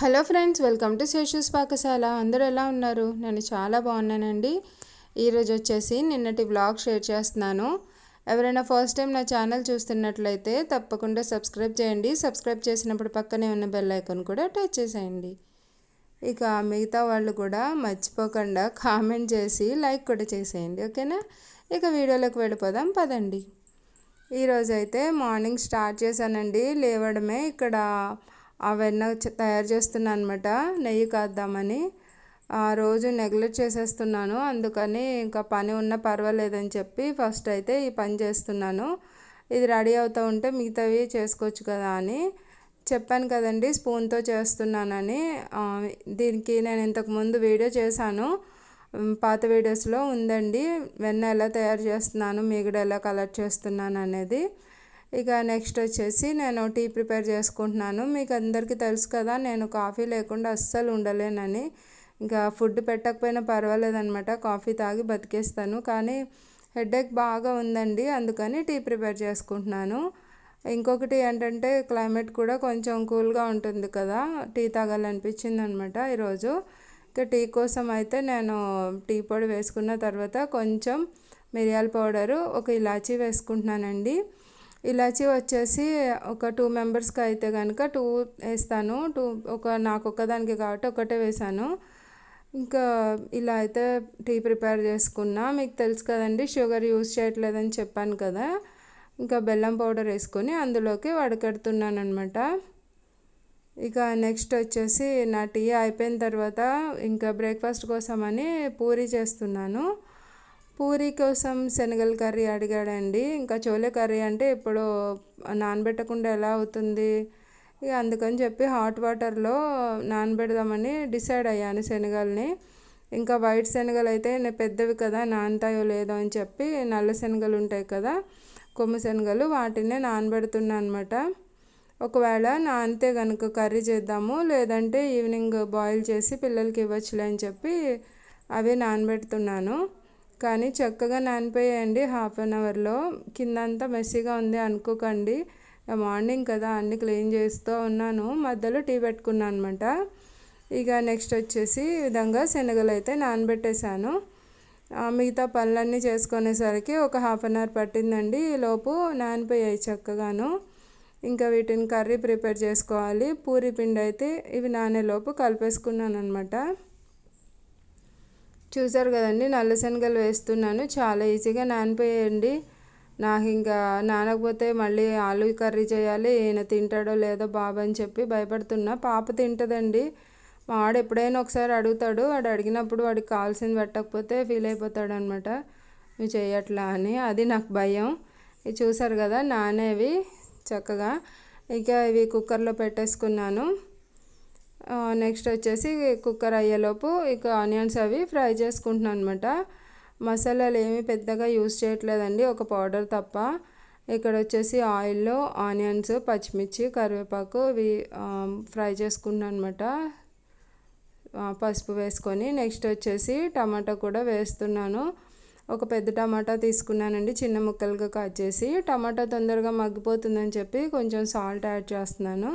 Hello friends welcome to Sesha's పాకశాల. అందరూ ఎలా ఉన్నారు? నేను చాలా బాగున్నానండి. ఈరోజు వచ్చేసి నిన్నటి బ్లాగ్ షేర్ చేస్తున్నాను. ఎవరైనా ఫస్ట్ టైం నా ఛానల్ చూస్తున్నట్లయితే తప్పకుండా సబ్స్క్రైబ్ చేయండి. సబ్స్క్రైబ్ చేసినప్పుడు పక్కనే ఉన్న బెల్ ఐకాన్ కూడా టచ్ చేసేయండి. ఇక మిగతా వాళ్ళు కూడా మర్చిపోకుండా కామెంట్ చేసి లైక్ కూడా చేసేయండి. ఓకేనా? ఇక వీడియోలోకి వెళ్ళిపోదాం. పదండి. ఈరోజైతే మార్నింగ్ స్టార్ట్ చేశానండి. లేవడమే ఇక్కడ ఆ వెన్న తయారు చేస్తున్నాను అనమాట నెయ్యి కాద్దామని. ఆ రోజు నెగ్లెక్ట్ చేసేస్తున్నాను. అందుకని ఇంకా పని ఉన్నా పర్వాలేదని చెప్పి ఫస్ట్ అయితే ఈ పని చేస్తున్నాను. ఇది రెడీ అవుతూ ఉంటే మిగతావి చేసుకోవచ్చు కదా అని చెప్పాను కదండి స్పూన్తో చేస్తున్నానని. దీనికి నేను ఇంతకుముందు వీడియో చేశాను. పాత వీడియోస్లో ఉందండి. వెన్న ఎలా తయారు చేస్తున్నాను మీగడ ఎలా కలెక్ట్ చేస్తున్నాను అనేది. ఇక నెక్స్ట్ వచ్చేసి నేను టీ ప్రిపేర్ చేసుకుంటున్నాను. మీకు అందరికీ తెలుసు కదా నేను కాఫీ లేకుండా అస్సలు ఉండలేనని. ఇంకా ఫుడ్ పెట్టకపోయినా పర్వాలేదనమాట కాఫీ తాగి బతికేస్తాను. కానీ హెడేక్ బాగా ఉందండి. అందుకని టీ ప్రిపేర్ చేసుకుంటున్నాను. ఇంకొకటి ఏంటంటే క్లైమేట్ కూడా కొంచెం కూల్గా ఉంటుంది కదా. టీ తాగాలనిపించింది అనమాట ఈరోజు. ఇంకా టీ కోసం అయితే నేను టీ పొడి వేసుకున్న తర్వాత కొంచెం మిరియాల పౌడరు ఒక ఇలాచీ వేసుకుంటున్నానండి. ఇలాచి వచ్చేసి ఒక టూ మెంబర్స్కి అయితే కనుక టూ వేస్తాను. టూ ఒక నాకు ఒక్కదానికి కాబట్టి ఒకటే వేసాను. ఇంకా ఇలా అయితే టీ ప్రిపేర్ చేసుకున్నా. మీకు తెలుసు కదండి షుగర్ యూజ్ చేయట్లేదని చెప్పాను కదా. ఇంకా బెల్లం పౌడర్ వేసుకొని అందులోకి వడకడుతున్నాను అనమాట ఇక నెక్స్ట్ వచ్చేసి నా టీ అయిపోయిన తర్వాత ఇంకా బ్రేక్ఫాస్ట్ కోసమని పూరి చేస్తున్నాను. పూరి కోసం శనగల కర్రీ అడిగాడండి. ఇంకా చోలే కర్రీ అంటే ఇప్పుడు నానబెట్టకుండా ఎలా అవుతుంది? ఇక అందుకని చెప్పి హాట్ వాటర్లో నానబెడదామని డిసైడ్ అయ్యాను శనగల్ని. ఇంకా వైట్ శనగలు అయితే నేను పెద్దవి కదా నానతాయో లేదో అని చెప్పి నల్ల శనగలు ఉంటాయి కదా కొమ్ము శనగలు వాటినే నానబెడుతున్నా అనమాట ఒకవేళ నానితే కనుక కర్రీ చేద్దాము లేదంటే ఈవినింగ్ బాయిల్ చేసి పిల్లలకి ఇవ్వచ్చులే అని చెప్పి అవి నానబెడుతున్నాను. కానీ చక్కగా నానిపోయాయండి హాఫ్ అన్ అవర్లో. కిందంతా మెస్సీగా ఉంది అనుకోకండి. మార్నింగ్ కదా అన్ని క్లీన్ చేస్తూ ఉన్నాను. మధ్యలో టీ పెట్టుకున్నాను అనమాట ఇక నెక్స్ట్ వచ్చేసి ఈ విధంగా శనగలు అయితే నానబెట్టేశాను. ఆ, మిగతా పనులన్నీ చేసుకునేసరికి ఒక హాఫ్ అన్ అవర్ పట్టిందండి. ఈలోపు లోపు నానిపోయాయి చక్కగాను. ఇంకా వీటిని కర్రీ ప్రిపేర్ చేసుకోవాలి. పూరి పిండి అయితే ఇవి నానేలోపు కలిపేసుకున్నాను అనమాట చూసారు కదండి నల్ల శనగలు వేస్తున్నాను. చాలా ఈజీగా నానిపోయేయండి నాకు ఇంకా నానకపోతే మళ్ళీ ఆలు కర్రీ చేయాలి ఈయన తింటాడో లేదో బాబు అని చెప్పి భయపడుతున్నా. పాప తింటుందండి. మా వాడు ఎప్పుడైనా ఒకసారి అడుగుతాడు వాడు అడిగినప్పుడు వాడికి కావాల్సింది పెట్టకపోతే ఫీల్ అయిపోతాడు అనమాట నువ్వు చేయట్లా అని. అది నాకు భయం. ఇవి చూసారు కదా నానేవి చక్కగా. ఇక ఇవి కుక్కర్లో పెట్టేసుకున్నాను. నెక్స్ట్ వచ్చేసి కుక్కర్ అయ్యేలోపు ఇక ఆనియన్స్ అవి ఫ్రై చేసుకుంటున్నాను అనమాట మసాలాలు ఏమీ పెద్దగా యూస్ చేయట్లేదండి ఒక పౌడర్ తప్ప. ఇక్కడ వచ్చేసి ఆయిల్లో ఆనియన్స్ పచ్చిమిర్చి కరివేపాకు ఇవి ఫ్రై చేసుకున్నాను అనమాట పసుపు వేసుకొని నెక్స్ట్ వచ్చేసి టమాటా కూడా వేస్తున్నాను. ఒక పెద్ద టమాటా తీసుకున్నానండి చిన్న ముక్కలుగా కట్ చేసి. టమాటా తొందరగా మగ్గిపోతుందని చెప్పి కొంచెం సాల్ట్ యాడ్ చేస్తున్నాను.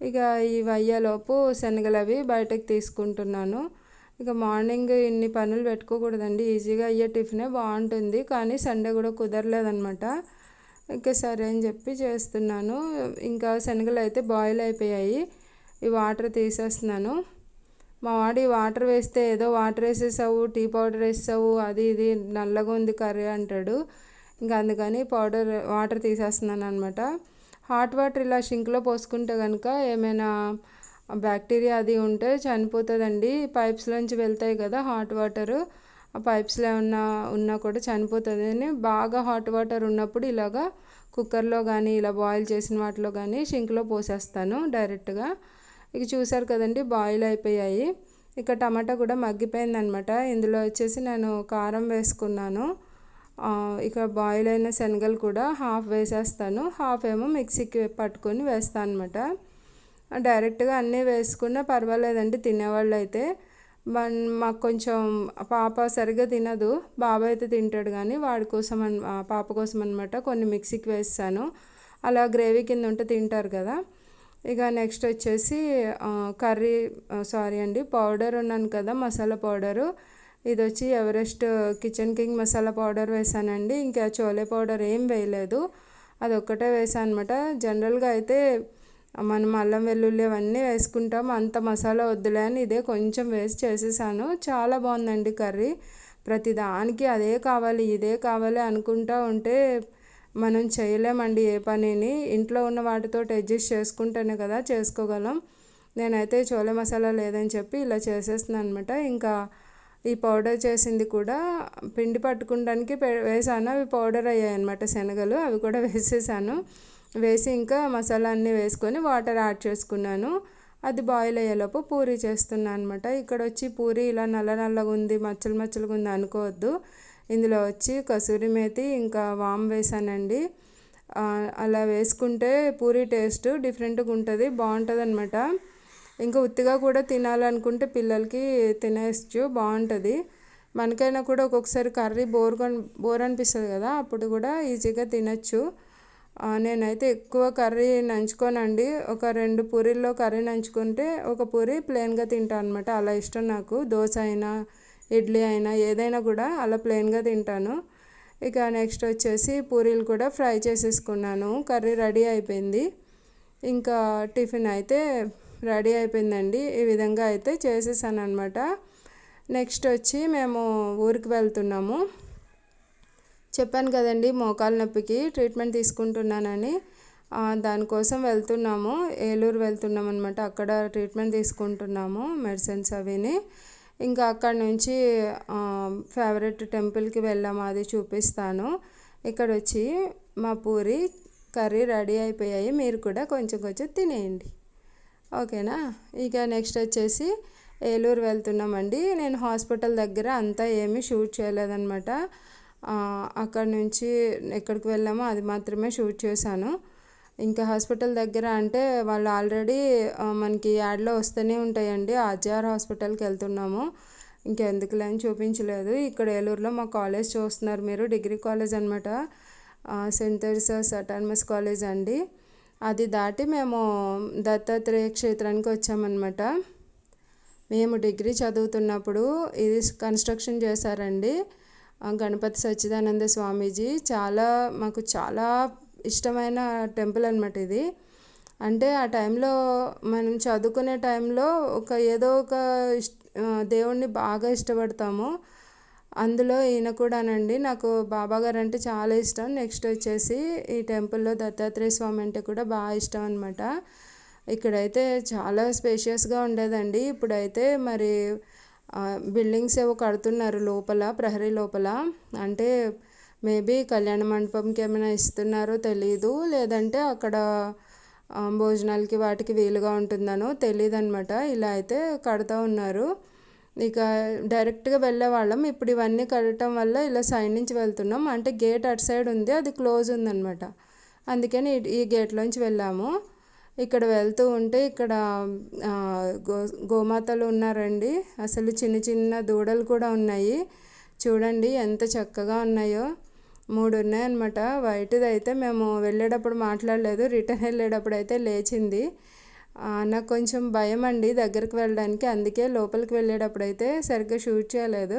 ఇక ఇవి అయ్యేలోపు శనగలు అవి బయటకు తీసుకుంటున్నాను. ఇక మార్నింగ్ ఇన్ని పనులు పెట్టుకోకూడదండి. ఈజీగా అయ్యే టిఫినే బాగుంటుంది. కానీ సండే కూడా కుదరలేదనమాట ఇంకా సరే అని చెప్పి చేస్తున్నాను. ఇంకా శనగలు అయితే బాయిల్ అయిపోయాయి. ఈ వాటర్ తీసేస్తున్నాను. మా వాడు ఈ వాటర్ వేస్తే ఏదో వాటర్ వేసేసావు టీ పౌడర్ వేసావు అది ఇది నల్లగా ఉంది కర్రీ అంటాడు. ఇంకా అందుకని పౌడర్ వాటర్ తీసేస్తున్నాను అనమాట హాట్ వాటర్ ఇలా షింక్లో పోసుకుంటే కనుక ఏమైనా బ్యాక్టీరియా అది ఉంటే చనిపోతుందండి. పైప్స్లోంచి వెళ్తాయి కదా హాట్ వాటర్. ఆ పైప్స్లో ఏమన్నా ఉన్నా కూడా చనిపోతుంది. అని బాగా హాట్ వాటర్ ఉన్నప్పుడు ఇలాగా కుక్కర్లో కానీ ఇలా బాయిల్ చేసిన వాటిలో కానీ షింక్లో పోసేస్తాను డైరెక్ట్గా. ఇక చూసారు కదండి బాయిల్ అయిపోయాయి. ఇక టమాటా కూడా మగ్గిపోయింది అనమాట ఇందులో వచ్చేసి నేను కారం వేసుకున్నాను. ఇక బాయిల్ అయిన శనగలు కూడా హాఫ్ వేసేస్తాను. హాఫ్ ఏమో మిక్సీకి పట్టుకొని వేస్తాను అనమాట డైరెక్ట్గా అన్నీ వేసుకున్నా పర్వాలేదండి తినేవాళ్ళు అయితే మన్ మాకు కొంచెం పాప సరిగ్గా తినదు బాబాయ్ అయితే తింటాడు కానీ వాడి కోసం అన్ పాప కోసం అనమాట కొన్ని మిక్సీకి వేస్తాను. అలా గ్రేవీ కింద ఉంటే తింటారు కదా. ఇక నెక్స్ట్ వచ్చేసి కర్రీ సారీ అండి పౌడర్ ఉన్నాను కదా మసాలా పౌడరు. ఇది వచ్చి Everest uh, kitchen king masala powder వేసానండి. ఇంకా చోలే పౌడర్ ఏం వేయలేదు. అది ఒక్కటే వేసాను అనమాట జనరల్గా అయితే మనం అల్లం వెల్లుల్లి అవన్నీ వేసుకుంటాం. అంత మసాలా వద్దులే అని ఇదే కొంచెం వేసి చేసేసాను. చాలా బాగుందండి కర్రీ. ప్రతి దానికి అదే కావాలి ఇదే కావాలి అనుకుంటా ఉంటే మనం చేయలేమండి ఏ పనిని. ఇంట్లో ఉన్న వాటితో అడ్జస్ట్ చేసుకుంటేనే కదా చేసుకోగలం. నేనైతే చోలే మసాలా లేదని చెప్పి ఇలా చేసేస్తున్నాను అనమాట ఇంకా ఈ పౌడర్ చేసింది కూడా పిండి పట్టుకోవడానికి వేసాను. అవి పౌడర్ అయ్యాయి అనమాట శనగలు. అవి కూడా వేసేసాను. వేసి ఇంకా మసాలా అన్నీ వేసుకొని వాటర్ యాడ్ చేసుకున్నాను. అది బాయిల్ అయ్యేలోపు పూరి చేస్తున్నాను అనమాట ఇక్కడ వచ్చి పూరి ఇలా నల్ల నల్లగా ఉంది మచ్చలు మచ్చలుగా ఉంది అనుకోవద్దు. ఇందులో వచ్చి కసూరి మేతి ఇంకా వామ్ వేసానండి. అలా వేసుకుంటే పూరి టేస్ట్ డిఫరెంట్గా ఉంటుంది బాగుంటుంది అనమాట ఇంకా ఉత్తిగా కూడా తినాలనుకుంటే పిల్లలకి తినేయచ్చు బాగుంటుంది. మనకైనా కూడా ఒక్కొక్కసారి కర్రీ బోర్ బోర్ అనిపిస్తుంది కదా అప్పుడు కూడా ఈజీగా తినచ్చు. నేనైతే ఎక్కువ కర్రీ నంచుకోనండి. ఒక రెండు పూరీల్లో కర్రీ నంచుకుంటే ఒక పూరి ప్లెయిన్గా తింటాను అనమాట అలా ఇష్టం నాకు. దోశ అయినా ఇడ్లీ అయినా ఏదైనా కూడా అలా ప్లెయిన్గా తింటాను. ఇక నెక్స్ట్ వచ్చేసి పూరీలు కూడా ఫ్రై చేసేసుకున్నాను. కర్రీ రెడీ అయిపోయింది. ఇంకా టిఫిన్ అయితే రెడీ అయిపోయిందండి. ఈ విధంగా అయితే చేసేసాను అనమాట నెక్స్ట్ వచ్చి మేము ఊరికి వెళ్తున్నాము. చెప్పాను కదండి మోకాలు నొప్పికి ట్రీట్మెంట్ తీసుకుంటున్నానని. దానికోసం వెళ్తున్నాము. ఏలూరు వెళ్తున్నాం అనమాట అక్కడ ట్రీట్మెంట్ తీసుకుంటున్నాము మెడిసిన్స్ అవిని. ఇంకా అక్కడ నుంచి ఫేవరెట్ టెంపుల్కి వెళ్ళాము అది చూపిస్తాను. ఇక్కడ వచ్చి మా పూరి కర్రీ రెడీ అయిపోయాయి. మీరు కూడా కొంచెం కొంచెం తినేయండి. ఓకేనా? ఇక నెక్స్ట్ వచ్చేసి ఏలూరు వెళ్తున్నామండి. నేను హాస్పిటల్ దగ్గర అంతా ఏమీ షూట్ చేయలేదన్నమాట. అక్కడ నుంచి ఎక్కడికి వెళ్ళామో అది మాత్రమే షూట్ చేశాను. ఇంకా హాస్పిటల్ దగ్గర అంటే వాళ్ళు ఆల్రెడీ మనకి యాడ్లో వస్తూనే ఉంటాయండి. ఆర్జీఆర్ హాస్పిటల్కి వెళ్తున్నాము. ఇంకెందుకులే అని చూపించలేదు. ఇక్కడ ఏలూరులో మా కాలేజ్ చూస్తున్నారు మీరు. డిగ్రీ కాలేజ్ అనమాట సెంట్ థెరిసస్ అటానమస్ కాలేజ్ అండి. అది దాటి మేము దత్తాత్రేయ క్షేత్రానికి వచ్చామన్నమాట. మేము డిగ్రీ చదువుతున్నప్పుడు ఇది కన్స్ట్రక్షన్ చేశారండి. గణపతి సచ్చిదానంద స్వామీజీ చాలా మాకు చాలా ఇష్టమైన టెంపుల్ అనమాట ఇది. అంటే ఆ టైంలో మనం చదువుకునే టైంలో ఒక ఏదో ఒక దేవుణ్ణి బాగా ఇష్టపడతాము. అందులో ఈయన కూడానండి నాకు బాబాగారు అంటే చాలా ఇష్టం. నెక్స్ట్ వచ్చేసి ఈ టెంపుల్లో దత్తాత్రేయ స్వామి అంటే కూడా బాగా ఇష్టం అనమాట ఇక్కడైతే చాలా స్పేషియస్గా ఉండేదండి. ఇప్పుడైతే మరి బిల్డింగ్స్ ఏవో కడుతున్నారు లోపల ప్రహరీ లోపల. అంటే మేబీ కళ్యాణ మండపంకి ఏమైనా ఇస్తున్నారో తెలీదు. లేదంటే అక్కడ భోజనాలకి వాటికి వీలుగా ఉంటుందనో తెలియదు అనమాట ఇలా అయితే కడతా ఉన్నారు. ఇక డైరెక్ట్గా వెళ్ళేవాళ్ళం ఇప్పుడు ఇవన్నీ కట్టడం వల్ల ఇలా సైడ్ నుంచి వెళ్తున్నాం. అంటే గేట్ అటు సైడ్ ఉంది అది క్లోజ్ ఉందన్నమాట. అందుకని ఈ గేట్లోంచి వెళ్ళాము. ఇక్కడ వెళ్తూ ఉంటే ఇక్కడ గో గోమాతలు ఉన్నారండి. అసలు చిన్న చిన్న దూడలు కూడా ఉన్నాయి. చూడండి ఎంత చక్కగా ఉన్నాయో. మూడు ఉన్నాయన్నమాట. వైట్ది అయితే మేము వెళ్ళేటప్పుడు మాట్లాడలేదు. రిటర్న్ వెళ్ళేటప్పుడు అయితే లేచింది. నాకు కొంచెం భయం అండి దగ్గరికి వెళ్ళడానికి. అందుకే లోపలికి వెళ్ళేటప్పుడు అయితే సరిగ్గా షూట్ చేయలేదు.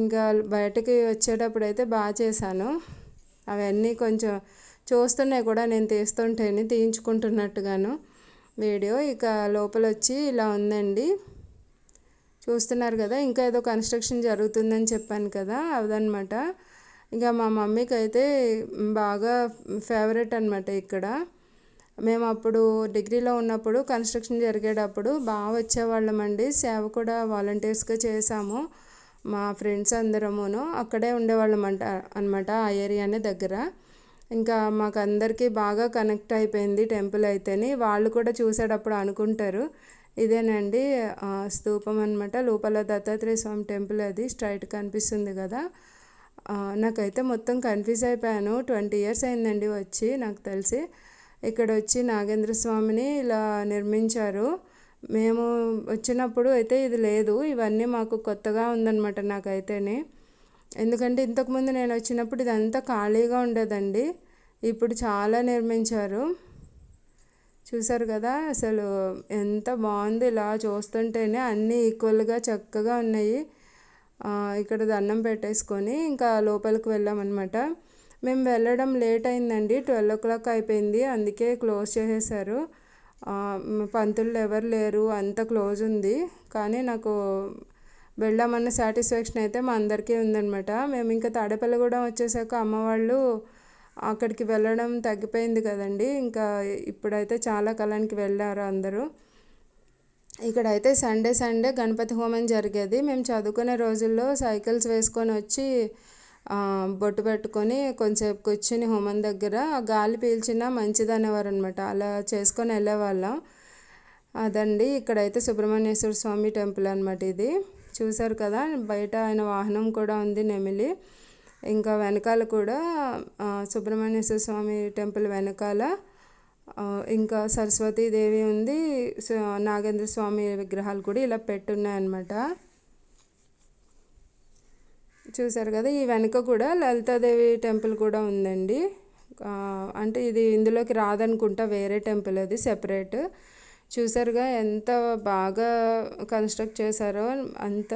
ఇంకా బయటకి వచ్చేటప్పుడు అయితే బాగా చేశాను. అవన్నీ కొంచెం చూస్తున్నాయి కూడా నేను తీస్తుంటేనే తీయించుకుంటున్నట్టుగాను. వీడియో ఇక లోపల వచ్చి ఇలా ఉందండి. చూస్తున్నారు కదా ఇంకా ఏదో కన్స్ట్రక్షన్ జరుగుతుందని చెప్పాను కదా అదనమాట. ఇంకా మా మమ్మీకి అయితే బాగా ఫేవరెట్ అనమాట ఇక్కడ. మేము అప్పుడు డిగ్రీలో ఉన్నప్పుడు కన్స్ట్రక్షన్ జరిగేటప్పుడు బాగా వచ్చేవాళ్ళమండి. సేవ కూడా వాలంటీర్స్గా చేసాము మా ఫ్రెండ్స్ అందరమును అక్కడే ఉండేవాళ్ళమంట అనమాట ఆ ఏరియానే దగ్గర. ఇంకా మాకు అందరికీ బాగా కనెక్ట్ అయిపోయింది టెంపుల్ అయితేని. వాళ్ళు కూడా చూసేటప్పుడు అనుకుంటారు. ఇదేనండి స్తూపం అనమాట లోపల దత్తాత్రేయ స్వామి టెంపుల్ అది స్ట్రైట్ కనిపిస్తుంది కదా. నాకైతే మొత్తం కన్ఫ్యూజ్ అయిపోయాను. ట్వంటీ ఇయర్స్ అయిందండి వచ్చి నాకు తెలిసి. ఇక్కడ వచ్చి నాగేంద్ర స్వామిని ఇలా నిర్మించారు. మేము వచ్చినప్పుడు అయితే ఇది లేదు ఇవన్నీ మాకు కొత్తగా ఉందన్నమాట నాకైతేనే. ఎందుకంటే ఇంతకుముందు నేను వచ్చినప్పుడు ఇదంతా ఖాళీగా ఉండేదండి. ఇప్పుడు చాలా నిర్మించారు. చూసారు కదా అసలు ఎంత బాగుంది ఇలా చూస్తుంటేనే అన్నీ ఈక్వల్గా చక్కగా ఉన్నాయి. ఇక్కడ దండం పెట్టేసుకొని ఇంకా లోపలికి వెళ్ళామన్నమాట. మేము వెళ్ళడం లేట్ అయిందండి. ట్వెల్వ్ ఓ క్లాక్ అయిపోయింది. అందుకే క్లోజ్ చేసేసారు. పంతులు ఎవరు లేరు. అంత క్లోజ్ ఉంది. కానీ నాకు వెళ్ళామన్న సాటిస్ఫాక్షన్ అయితే మా అందరికీ ఉందనమాట మేము ఇంకా తాడేపల్లిగూడెం వచ్చేసాక అమ్మ వాళ్ళు అక్కడికి వెళ్ళడం తగ్గిపోయింది కదండి. ఇంకా ఇప్పుడైతే చాలా కాలానికి వెళ్ళారు అందరూ. ఇక్కడైతే సండే సండే గణపతి హోమం జరిగేది. మేము చదువుకునే రోజుల్లో సైకిల్స్ వేసుకొని వచ్చి బొట్టు పెట్టుకొని కొంచెంసేపు కూర్చుని హోమం దగ్గర గాలి పీల్చినా మంచిది అనేవారు అనమాట అలా చేసుకొని వెళ్ళేవాళ్ళం. అదండి ఇక్కడైతే సుబ్రహ్మణ్యేశ్వర స్వామి టెంపుల్ అనమాట ఇది. చూసారు కదా బయట ఆయన వాహనం కూడా ఉంది నెమిలి. ఇంకా వెనకాల కూడా సుబ్రహ్మణ్యేశ్వర స్వామి టెంపుల్ వెనకాల ఇంకా సరస్వతీదేవి ఉంది. నాగేంద్ర స్వామి విగ్రహాలు కూడా ఇలా పెట్టున్నాయన్నమాట. చూసారు కదా ఈ వెనుక కూడా లలితాదేవి టెంపుల్ కూడా ఉందండి. అంటే ఇది ఇందులోకి రాదనుకుంటా వేరే టెంపుల్ అది సెపరేట్ చూసారుగా ఎంత బాగా కన్స్ట్రక్ట్ చేశారో అంత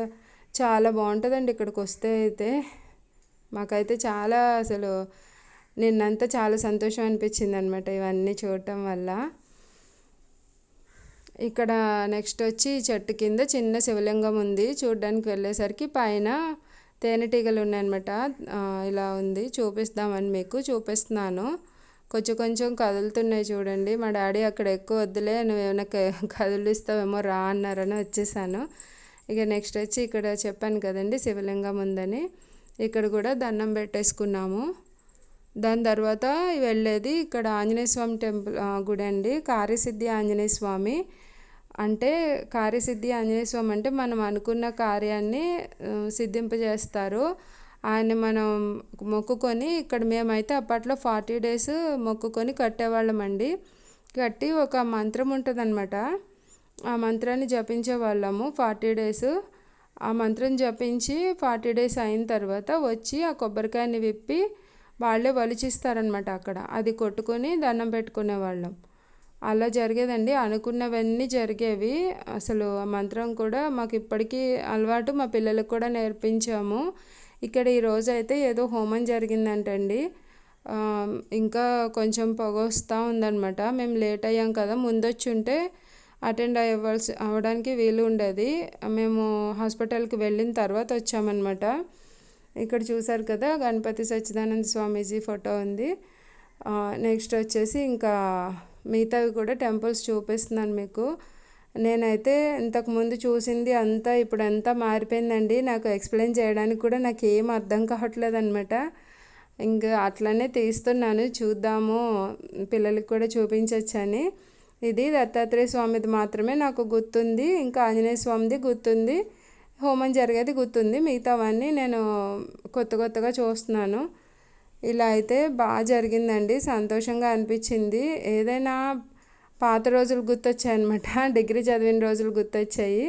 చాలా బాగుంటుందండి ఇక్కడికి వస్తే అయితే. మాకైతే చాలా అసలు నిన్నంతా చాలా సంతోషం అనిపించింది అనమాట ఇవన్నీ చూడటం వల్ల. ఇక్కడ నెక్స్ట్ వచ్చి చెట్టు కింద చిన్న శివలింగం ఉంది చూడడానికి వెళ్ళేసరికి పైన తేనెటీగలు ఉన్నాయన్నమాట. ఇలా ఉంది. చూపిస్తామని మీకు. చూపిస్తున్నాను. కొంచెం కొంచెం కదులుతున్నాయి చూడండి. మా డాడీ అక్కడ ఎక్కువ వద్దులే. నువ్వేమైనా కదిలిస్తావేమో రా అన్నారని వచ్చేసాను. ఇక నెక్స్ట్ వచ్చి ఇక్కడ చెప్పాను కదండి శివలింగం ఉందని. ఇక్కడ కూడా దండం పెట్టేసుకున్నాము. దాని తర్వాత వెళ్ళేది ఇక్కడ ఆంజనేయ స్వామి టెంపుల్ గుడి అండి కారిసిద్ధి ఆంజనేయ స్వామి. అంటే కార్యసిద్ధి ఆంజనేయ స్వామి అంటే మనం అనుకున్న కార్యాన్ని సిద్ధింపజేస్తారు. ఆయన మనం మొక్కుకొని ఇక్కడ మేమైతే అప్పట్లో ఫార్టీ డేస్ మొక్కుకొని కట్టేవాళ్ళమండి. కట్టి ఒక మంత్రం ఉంటుందన్నమాట. ఆ మంత్రాన్ని జపించే వాళ్ళము ఫార్టీ డేస్. ఆ మంత్రం జపించి ఫార్టీ డేస్ అయిన తర్వాత వచ్చి ఆ కొబ్బరికాయని విప్పి వాళ్ళే వలిచిస్తారనమాట అక్కడ. అది కొట్టుకొని దండం పెట్టుకునే వాళ్ళం అలా జరిగేదండి. అనుకున్నవన్నీ జరిగేవి. అసలు ఆ మంత్రం కూడా మాకు ఇప్పటికీ అలవాటు. మా పిల్లలకు కూడా నేర్పించాము. ఇక్కడ ఈరోజు అయితే ఏదో హోమం జరిగిందంటండి. ఇంకా కొంచెం పొగ వస్తూ ఉందన్నమాట. మేము లేట్ అయ్యాం కదా. ముందొచ్చుంటే అటెండ్ అవ్వాల్సి అవ్వడానికి వీలు ఉండేది. మేము హాస్పిటల్కి వెళ్ళిన తర్వాత వచ్చామన్నమాట. ఇక్కడ చూసారు కదా గణపతి సచ్చిదానంద స్వామీజీ ఫోటో ఉంది. నెక్స్ట్ వచ్చేసి ఇంకా మిగతావి కూడా టెంపుల్స్ చూపిస్తున్నాను మీకు. నేనైతే ఇంతకుముందు చూసింది అంతా ఇప్పుడు అంతా మారిపోయిందండి. నాకు ఎక్స్ప్లెయిన్ చేయడానికి కూడా నాకు ఏం అర్థం కావట్లేదు అనమాట ఇంకా అట్లనే తీస్తున్నాను చూద్దాము. పిల్లలకి కూడా చూపించవచ్చని ఇది దత్తాత్రేయ స్వామిది మాత్రమే నాకు గుర్తుంది. ఇంకా ఆంజనేయ స్వామిది గుర్తుంది. హోమం జరిగేది గుర్తుంది. మిగతావన్నీ నేను కొత్త కొత్తగా చూస్తున్నాను. ఇలా అయితే బాగా జరిగిందండి. సంతోషంగా అనిపించింది. ఏదైనా పాత రోజులు గుర్తొచ్చాయి అనమాట డిగ్రీ చదివిన రోజులు గుర్తొచ్చాయి.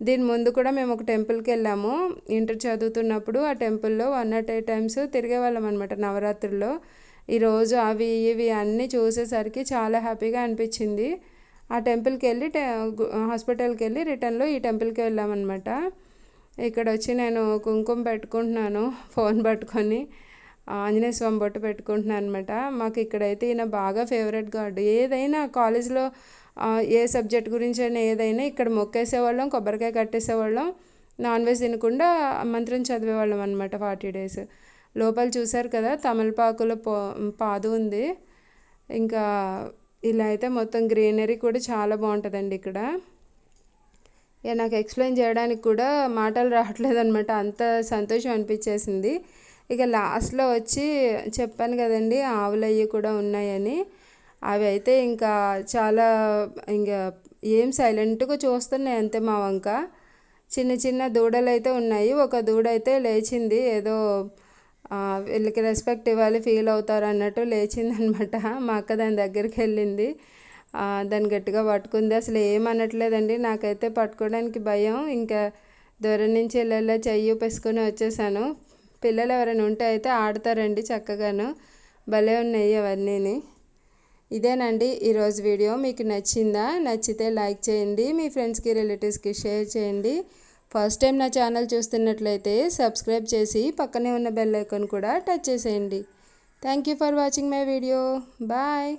దీని ముందు కూడా మేము ఒక టెంపుల్కి వెళ్ళాము. ఇంటర్ చదువుతున్నప్పుడు ఆ టెంపుల్లో వన్ నాట్ ఎయిట్ టైమ్స్ తిరిగే వాళ్ళం అనమాట నవరాత్రుల్లో. ఈరోజు అవి ఇవి అన్నీ చూసేసరికి చాలా హ్యాపీగా అనిపించింది. ఆ టెంపుల్కి వెళ్ళి హాస్పిటల్కి వెళ్ళి రిటర్న్లో ఈ టెంపుల్కి వెళ్ళామన్నమాట ఇక్కడ వచ్చి నేను కుంకుమ పెట్టుకుంటున్నాను ఫోన్ పట్టుకొని. ఆంజనేయ స్వామి బొట్టు పెట్టుకుంటున్నాను అనమాట మాకు ఇక్కడైతే ఈయన బాగా ఫేవరెట్ గాడ్. ఏదైనా కాలేజ్లో ఏ సబ్జెక్ట్ గురించి అయినా ఏదైనా ఇక్కడ మొక్కేసేవాళ్ళం కొబ్బరికాయ కట్టేసేవాళ్ళం నాన్ వెజ్ తినకుండా మంత్రం చదివేవాళ్ళం అనమాట ఫార్టీ డేస్. లోపల చూశారు కదా తమలపాకుల పో పాదు ఉంది. ఇంకా ఇలా అయితే మొత్తం గ్రీనరీ కూడా చాలా బాగుంటుందండి ఇక్కడ. ఇక నాకు ఎక్స్ప్లెయిన్ చేయడానికి కూడా మాటలు రావట్లేదు అనమాట అంత సంతోషం అనిపించేసింది. ఇక లాస్ట్లో వచ్చి చెప్పాను కదండి ఆవులయ్యి కూడా ఉన్నాయని. అవి అయితే ఇంకా చాలా ఇంకా ఏం సైలెంట్గా చూస్తున్నాయి అంతే మా వంక. చిన్న చిన్న దూడలు అయితే ఉన్నాయి. ఒక దూడ అయితే లేచింది. ఏదో వీళ్ళకి రెస్పెక్ట్ ఇవ్వాలి ఫీల్ అవుతారు అన్నట్టు లేచింది అనమాట మా అక్క దాని దగ్గరికి వెళ్ళింది. దాన్ని గట్టిగా పట్టుకుంది. అసలు ఏమనట్లేదండి నాకైతే పట్టుకోవడానికి భయం. ఇంకా దూరం నుంచి వెళ్ళేలా చెయ్యి పెసుకొని వచ్చేసాను. పిల్లలు ఎవరైనా ఉంటే అయితే ఆడతారండి చక్కగాను. భలే ఉన్నాయి అవన్నీని. ఇదేనండి ఈరోజు వీడియో. మీకు నచ్చిందా? నచ్చితే లైక్ చేయండి. మీ ఫ్రెండ్స్కి రిలేటివ్స్కి షేర్ చేయండి. ఫస్ట్ టైం నా ఛానల్ చూస్తున్నట్లయితే సబ్స్క్రైబ్ చేసి పక్కనే ఉన్న బెల్ ఐకాన్ కూడా టచ్ చేసేయండి. Thank you for watching my video. Bye.